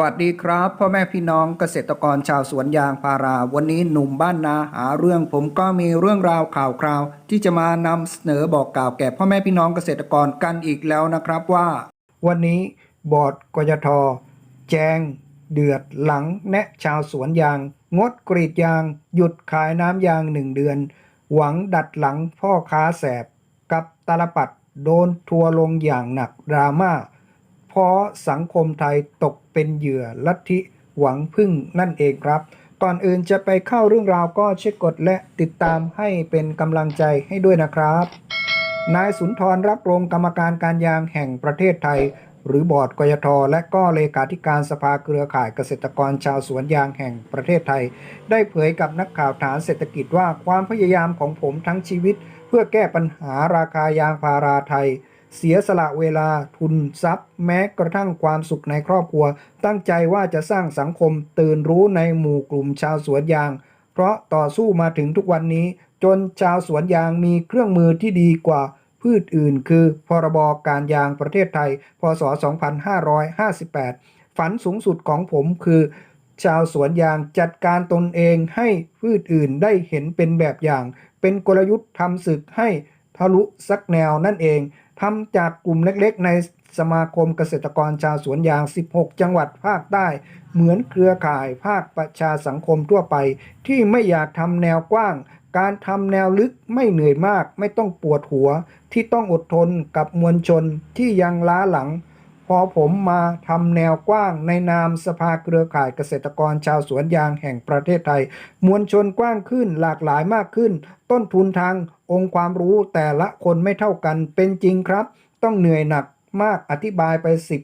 วัสดีครับ พ่อแม่พี่น้องเกษตรกรชาวสวนยางพารา วันนี้หนุ่มบ้านนาหาเรื่องผมก็มีเรื่องราวข่าวคราว ที่จะมานำเสนอบอกกล่าวแก่พ่อแม่พี่น้องเกษตรกรกันอีกแล้วนะครับว่า วันนี้บอร์ดกยทแจง เดือดหลังแนะชาวสวนยาง งดกรีดยาง หยุดขายน้ำยางหนึ่งเดือน หวังดัดหลังพ่อค้าแสบ กับตาลปัดโดนทัวลงอย่างหนักดราม่า เพราะสังคมไทยตกเป็นเหยื่อลัทธิหวังพึ่งนั่นเองครับ ก่อนอื่นจะไปเข้าเรื่องราวก็เช็คกดและติดตามให้เป็นกำลังใจให้ด้วยนะครับ นายสุนทรรับรองกรรมการการยางแห่งประเทศไทย หรือบอร์ดกยทและก็เลขาธิการสภาเครือข่ายเกษตรกรชาวสวนยางแห่งประเทศไทย ได้เผยกับนักข่าวฐานเศรษฐกิจว่าความพยายามของผมทั้งชีวิต เพื่อแก้ปัญหาราคายางพาราไทย เสียสละเวลาทุนทรัพย์ แม้กระทั่งความสุขในครอบครัว ตั้งใจว่าจะสร้างสังคมตื่นรู้ในหมู่กลุ่มชาวสวนยาง เพราะต่อสู้มาถึงทุกวันนี้ จนชาวสวนยางมีเครื่องมือที่ดีกว่าพืชอื่น คือ พรบการยางประเทศไทย พศ 2558 ฝันสูงสุดของผมคือ ชาวสวนยางจัดการตนเองให้พืชอื่นได้เห็นเป็นแบบอย่าง เป็นกลยุทธ์ทำศึกให้ทะลุสักแนวนั่นเอง ทำจากกลุ่มเล็กๆ ในสมาคมเกษตรกรชาวสวนยาง 16 จังหวัดภาคใต้ เหมือนเครือข่ายภาคประชาสังคมทั่วไป ที่ไม่อยากทำแนวกว้าง การทำแนวลึกไม่เหนื่อยมาก ไม่ต้องปวดหัว ที่ต้องอดทนกับมวลชนที่ยังล้าหลัง พอผมมาทำแนวกว้างในนามสภาเครือข่ายเกษตรกรชาวสวนยางแห่งประเทศไทย มวลชนกว้างขึ้นหลากหลายมากขึ้น ต้นทุนทางองค์ความรู้แต่ละคนไม่เท่ากันเป็นจริงครับ ต้องเหนื่อยหนักมากอธิบายไปสิบ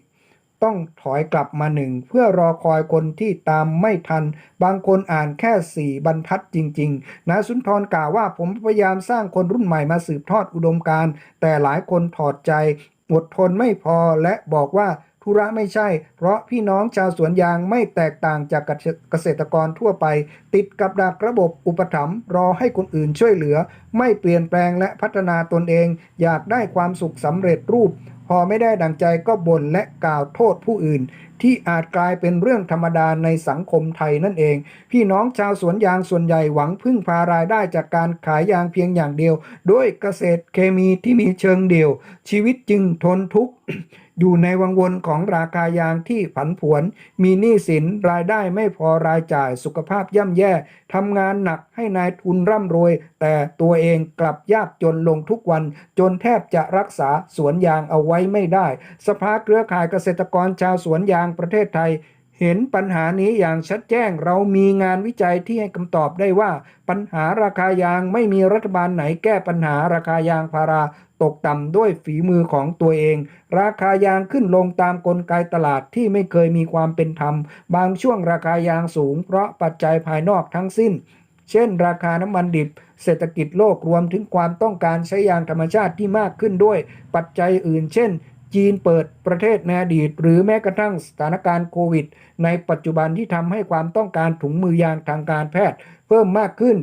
ต้องถอยกลับมาหนึ่งเพื่อรอคอยคนที่ตามไม่ทัน บางคนอ่านแค่สี่บรรทัดจริงๆนาสุนทรกล่าวว่าผมพยายามสร้างคนรุ่นใหม่มาสืบทอดอุดมการณ์แต่หลายคนถอดใจ อดทนไม่พอและบอกว่าธุระไม่ใช่ เพราะพี่น้องชาวสวนยางไม่แตกต่างจากเกษตรกรทั่วไป ติดกับดักระบบอุปถัมภ์รอให้คนอื่นช่วยเหลือ ไม่เปลี่ยนแปลงและพัฒนาตนเอง อยากได้ความสุขสำเร็จรูป พอไม่ได้ดังใจก็บ่นและกล่าวโทษผู้อื่น ที่อาจกลายเป็นเรื่องธรรมดาในสังคมไทยนั่นเอง พี่น้องชาวสวนยางส่วนใหญ่หวังพึ่งพารายได้จากการขายยางเพียงอย่างเดียว ด้วยเกษตรเคมีที่มีเชิงเดี่ยว ชีวิตจึงทนทุกข์อยู่ในวังวนของราคายางที่ผันผวน มีหนี้สินรายได้ไม่พอรายจ่ายสุขภาพย่ำแย่ทำงานหนักให้นายทุนร่ำรวย แต่ตัวเองกลับยากจนลงทุกวัน จนแทบจะรักษาสวนยางเอาไว้ไม่ได้ สภาเครือข่ายเกษตรกรชาวสวนยางประเทศไทย เห็นปัญหานี้อย่างชัดแจ้ง เรามีงานวิจัยที่ให้คำตอบได้ว่า ปัญหาราคายางไม่มีรัฐบาลไหนแก้ปัญหาราคายางพาราตกต่ำด้วยฝีมือของตัวเอง ราคายางขึ้นลงตามกลไกตลาดที่ไม่เคยมีความเป็นธรรม บางช่วงราคายางสูง เพราะปัจจัยภายนอกทั้งสิ้น เช่น ราคาน้ำมันดิบ เศรษฐกิจโลกรวมถึงความต้องการใช้ยางธรรมชาติที่มากขึ้นด้วย ปัจจัยอื่น เช่น จีนเปิดประเทศในอดีต หรือแม้กระทั่งสถานการณ์โควิด ในปัจจุบันที่ทำให้ความต้องการถุงมือยางทางการแพทย์ เพิ่มมากขึ้น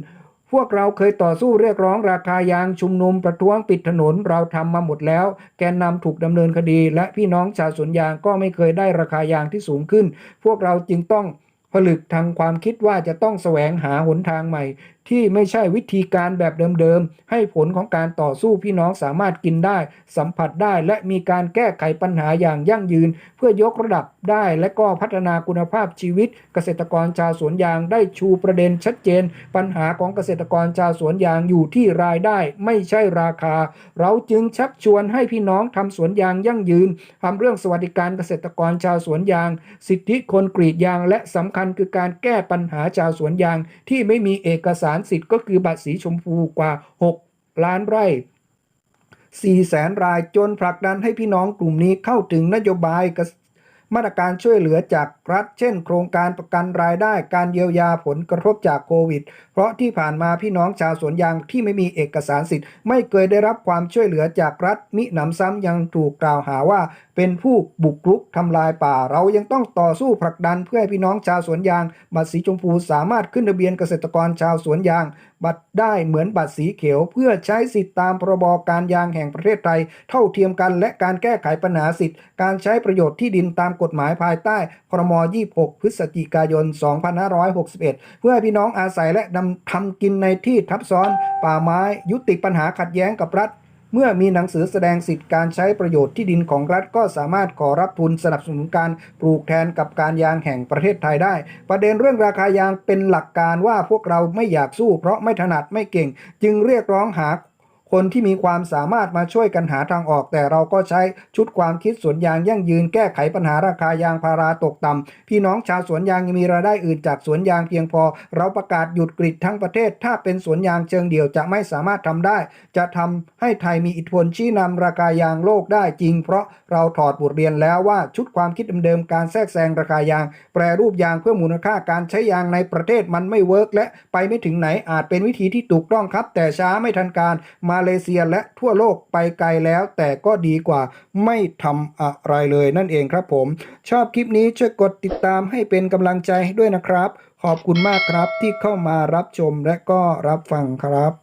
พวกเราเคยต่อสู้เรียกร้องราคายางชุมนุมประท้วงปิดถนนเราทำมาหมดแล้ว แกนนำถูกดำเนินคดี และพี่น้องชาวสวนยางก็ไม่เคยได้ราคายางที่สูงขึ้น พวกเราจึงต้องผลึกทางความคิดว่าจะต้องแสวงหาหนทางใหม่ ที่ไม่ใช่วิธีการแบบเดิมๆ ให้ผลของการต่อสู้พี่น้องสามารถกินได้ สัมผัสได้และมีการแก้ไขปัญหาอย่างยั่งยืน เพื่อยกระดับได้และก็พัฒนาคุณภาพชีวิต เกษตรกรชาวสวนยางได้ชูประเด็นชัดเจน ปัญหาของเกษตรกรชาวสวนยางอยู่ที่รายได้ไม่ใช่ราคา เราจึงชักชวนให้พี่น้องทำสวนยางยั่งยืนทำเรื่องสวัสดิการเกษตรกรชาวสวนยาง สิทธิคนกรีดยางและสำคัญคือการแก้ปัญหาชาวสวนยางที่ไม่มีเอกสารสิทธิ์ก็คือบัตรสีชมพูกว่า 6 ล้านไร่4แสนรายจนผลักดันให้พี่น้องกลุ่มนี้เข้าถึงนโยบายมาตรการช่วยเหลือจากรัฐ เช่น โครงการประกันรายได้การเยียวยาผลกระทบจากโควิด เพราะที่ผ่านมาพี่น้องชาวสวนยางที่ไม่มีเอกสารสิทธิ์ ไม่เคยได้รับความช่วยเหลือจากรัฐมิหนำซ้ำยังถูกกล่าวหาว่า เป็นผู้บุกรุกทำลายป่า เรายังต้องต่อสู้ผลักดันเพื่อให้พี่น้องชาวสวนยาง บัตรสีชมพูสามารถขึ้นทะเบียนเกษตรกรชาวสวนยาง บัตรได้เหมือนบัตรสีเขียวเพื่อใช้สิทธิตามพรบการยางแห่งประเทศไทย เท่าเทียมกัน และการแก้ไขปัญหาสิทธิ การใช้ประโยชน์ที่ดินตามกฎหมายภายใต้พรม 26 พฤศจิกายน 2561 เพื่อให้พี่น้องอาศัยและนำทำกินในที่ทับซ้อน ป่าไม้ยุติปัญหาขัดแย้งกับรัฐ เมื่อมีหนังสือแสดงสิทธิการใช้ประโยชน์ที่ดินของรัฐก็สามารถขอรับทุนสนับสนุนการปลูกแทนกับการยางแห่งประเทศไทยได้ ประเด็นเรื่องราคายางเป็นหลักการว่าพวกเราไม่อยากสู้เพราะไม่ถนัดไม่เก่ง จึงเรียกร้องหา คนที่มีความสามารถมาช่วยกันหาทางออก แต่เราก็ใช้ชุดความคิดสวนยางยั่งยืนแก้ไขปัญหาราคายางพาราตกต่ำพี่น้องชาวสวนยางยังมีรายได้อื่นจากสวนยางเพียงพอ เราประกาศหยุดกรีดทั้งประเทศ ถ้าเป็นสวนยางเชิงเดี่ยวจะไม่สามารถทำได้ จะทำให้ไทยมีอิทธิพลชี้นำราคายางโลกได้จริง เพราะเราถอดบทเรียนแล้วว่าชุดความคิดเดิมๆการแทรกแซงราคายาง แปรรูปยางเพื่อมูลค่าการใช้ยางในประเทศมันไม่เวิร์กและไปไม่ถึงไหนอาจเป็นวิธีที่ถูกต้องครับ แต่ช้าไม่ทันการมามาเลเซียและทั่วโลกไปไกลแล้ว แต่ก็ดีกว่าไม่ทำอะไรเลยนั่นเองครับผม ชอบคลิปนี้ช่วยกดติดตามให้เป็นกำลังใจให้ด้วยนะครับ ขอบคุณมากครับที่เข้ามารับชมและก็รับฟังครับ